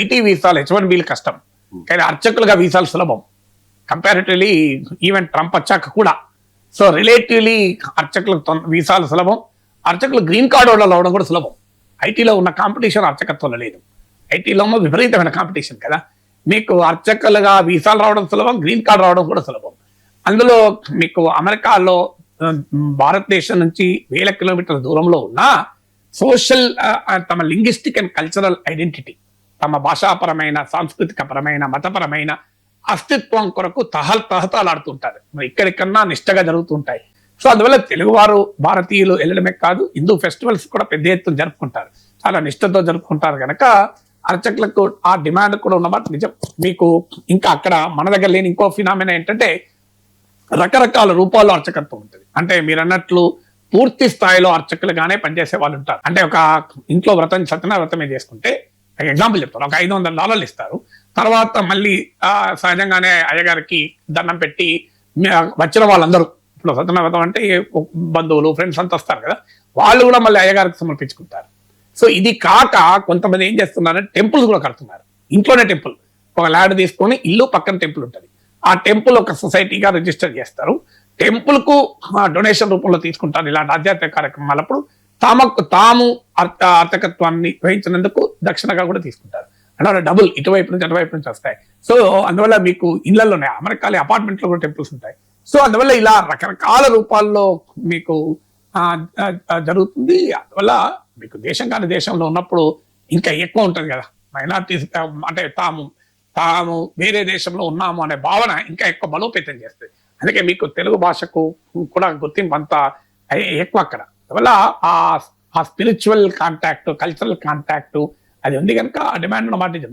IT వీసాలు H one బీలు కష్టం. కానీ అర్చకులుగా వీసాలు సులభం. కంపారిటివ్లీ ఈవెన్ ట్రంప్ వచ్చాక కూడా. సో రిలేటివ్లీ అర్చకులకు వీసాలు సులభం. అర్చకులు గ్రీన్ కార్డు వాళ్ళు అవడం కూడా సులభం. ఐటీలో ఉన్న కాంపిటీషన్ అర్చకత్వంలో లేదు. ఐటీలో విపరీతమైన కాంపిటీషన్ కదా. మీకు అర్చకులుగా వీసాలు రావడం సులభం గ్రీన్ కార్డు రావడం కూడా సులభం. అందులో మీకు అమెరికాలో భారతదేశం నుంచి వేల కిలోమీటర్ల దూరంలో ఉన్న సోషల్ తమ లింగ్విస్టిక్ అండ్ కల్చరల్ ఐడెంటిటీ తమ భాషాపరమైన సాంస్కృతిక పరమైన మతపరమైన అస్తిత్వం కొరకు తహల్ తహతాలాడుతుంటారు ఇక్కడికన్నా నిష్టగా జరుగుతుంటాయి. సో అందువల్ల తెలుగువారు భారతీయులు వెళ్ళడమే కాదు హిందూ ఫెస్టివల్స్ కూడా పెద్ద ఎత్తున జరుపుకుంటారు. చాలా నిష్టతో జరుపుకుంటారు కనుక అర్చకులకు ఆ డిమాండ్ కూడా ఉన్నమాట. నిజం. మీకు ఇంకా అక్కడ మన దగ్గర లేని ఇంకో ఫినామినా ఏంటంటే రకరకాల రూపాల్లో అర్చకత్వం ఉంటుంది. అంటే మీరు అన్నట్లు పూర్తి స్థాయిలో అర్చకులుగానే పనిచేసే వాళ్ళు ఉంటారు. అంటే ఒక ఇంట్లో వ్రతం సత్యన వ్రతమే చేసుకుంటే ఎగ్జాంపుల్ చెప్తారు ఒక ఐదు వందల డాలర్లు ఇస్తారు. తర్వాత మళ్ళీ ఆ, సహజంగానే అయ్యగారికి దండం పెట్టి వచ్చిన వాళ్ళందరూ ఇప్పుడు సత్యనారాయణ అంటే బంధువులు ఫ్రెండ్స్ అంతా వస్తారు కదా వాళ్ళు కూడా మళ్ళీ అయ్యగారికి సమర్పించుకుంటారు. సో ఇది కాక కొంతమంది ఏం చేస్తున్నారంటే టెంపుల్స్ కూడా కడుతున్నారు. ఇంట్లోనే టెంపుల్. ఒక ల్యాండ్ తీసుకొని ఇల్లు పక్కన టెంపుల్ ఉంటుంది. ఆ టెంపుల్ ఒక సొసైటీగా రిజిస్టర్ చేస్తారు. టెంపుల్కు డొనేషన్ రూపంలో తీసుకుంటారు. ఇలాంటి ఆధ్యాత్మిక కార్యక్రమాలప్పుడు తామకు తాము అర్థ అర్థకత్వాన్ని వహించినందుకు దక్షిణగా కూడా తీసుకుంటారు. అంటే డబుల్ ఇటువైపు నుంచి అటువైపు నుంచి వస్తాయి. సో అందువల్ల మీకు ఇళ్ళలోనే అమెరికాలో అపార్ట్మెంట్లో కూడా టెంపుల్స్ ఉంటాయి. సో అందువల్ల ఇలా రకరకాల రూపాల్లో మీకు జరుగుతుంది. అందువల్ల మీకు దేశం కాని దేశంలో ఉన్నప్పుడు ఇంకా ఎక్కువ ఉంటుంది కదా. మైనార్టీస్ అంటే తాము తాము వేరే దేశంలో ఉన్నాము అనే భావన ఇంకా ఎక్కువ బలోపేతం చేస్తుంది. అందుకే మీకు తెలుగు భాషకు కూడా గుర్తింపు అంతా ఎక్కువ అక్కడ. అందువల్ల ఆ ఆ స్పిరిచువల్ కాంటాక్ట్ కల్చరల్ కాంటాక్ట్ అది ఉంది కనుక ఆ డిమాండ్ ఉన్న మాట